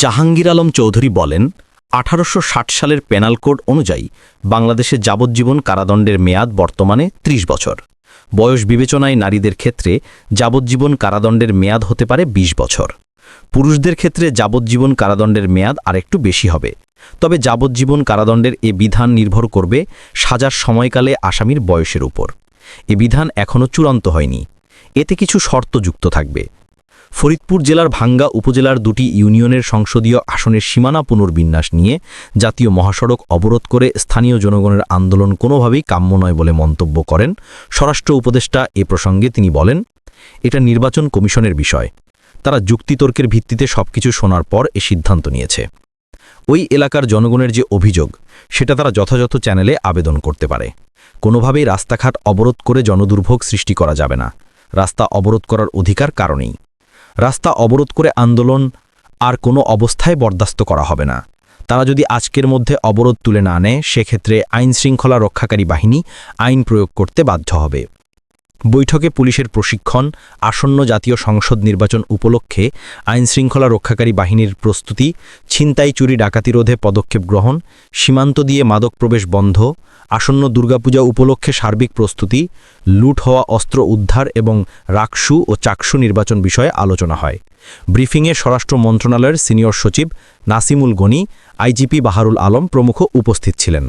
জাহাঙ্গীর আলম চৌধুরী বলেন, আঠারোশো ষাট সালের পেনাল কোড অনুযায়ী বাংলাদেশে যাবজ্জীবন কারাদণ্ডের মেয়াদ বর্তমানে ৩০ বছর। বয়স বিবেচনায় নারীদের ক্ষেত্রে যাবজ্জীবন কারাদণ্ডের মেয়াদ হতে পারে ২০ বছর। পুরুষদের ক্ষেত্রে যাবজ্জীবন কারাদণ্ডের মেয়াদ আরেকটু বেশি হবে। তবে যাবজ্জীবন কারাদণ্ডের এ বিধান নির্ভর করবে সাজার সময়কালে আসামির বয়সের উপর। এ বিধান এখনও চূড়ান্ত হয়নি। এতে কিছু শর্ত যুক্ত থাকবে। ফরিদপুর জেলার ভাঙ্গা উপজেলার দুটি ইউনিয়নের সংসদীয় আসনের সীমানা পুনর্বিন্যাস নিয়ে জাতীয় মহাসড়ক অবরোধ করে স্থানীয় জনগণের আন্দোলন কোনোভাবেই কাম্য নয় বলে মন্তব্য করেন স্বরাষ্ট্র উপদেষ্টা এ প্রসঙ্গে তিনি বলেন, এটা নির্বাচন কমিশনের বিষয়। তারা যুক্তিতর্কের ভিত্তিতে সবকিছু শোনার পর এ সিদ্ধান্ত নিয়েছে। ওই এলাকার জনগণের যে অভিযোগ, সেটা তারা যথাযথ চ্যানেলে আবেদন করতে পারে। কোনোভাবেই রাস্তাঘাট অবরোধ করে জনদুর্ভোগ সৃষ্টি করা যাবে না। রাস্তা অবরোধ করার অধিকার কারণেই রাস্তা অবরোধ করে আন্দোলন আর কোনো অবস্থায় বরদাস্ত করা হবে না। তারা যদি আজকের মধ্যে অবরোধ তুলে না আনে সেক্ষেত্রে আইনশৃঙ্খলা রক্ষাকারী বাহিনী আইন প্রয়োগ করতে বাধ্য হবে। বৈঠকে পুলিশের প্রশিক্ষণ, আসন্ন জাতীয় সংসদ নির্বাচন উপলক্ষে আইনশৃঙ্খলা রক্ষাকারী বাহিনীর প্রস্তুতি, ছিনতাই চুরি ডাকাতি রোধে পদক্ষেপ গ্রহণ, সীমান্ত দিয়ে মাদক প্রবেশ বন্ধ, আসন্ন দুর্গাপূজা উপলক্ষে সার্বিক প্রস্তুতি, লুট হওয়া অস্ত্র উদ্ধার এবং রাকসু ও চাকসু নির্বাচন বিষয়ে আলোচনা হয়। ব্রিফিংয়ে স্বরাষ্ট্র মন্ত্রণালয়ের সিনিয়র সচিব নাসিমুল গনি, আইজিপি বাহারুল আলম প্রমুখ উপস্থিত ছিলেন।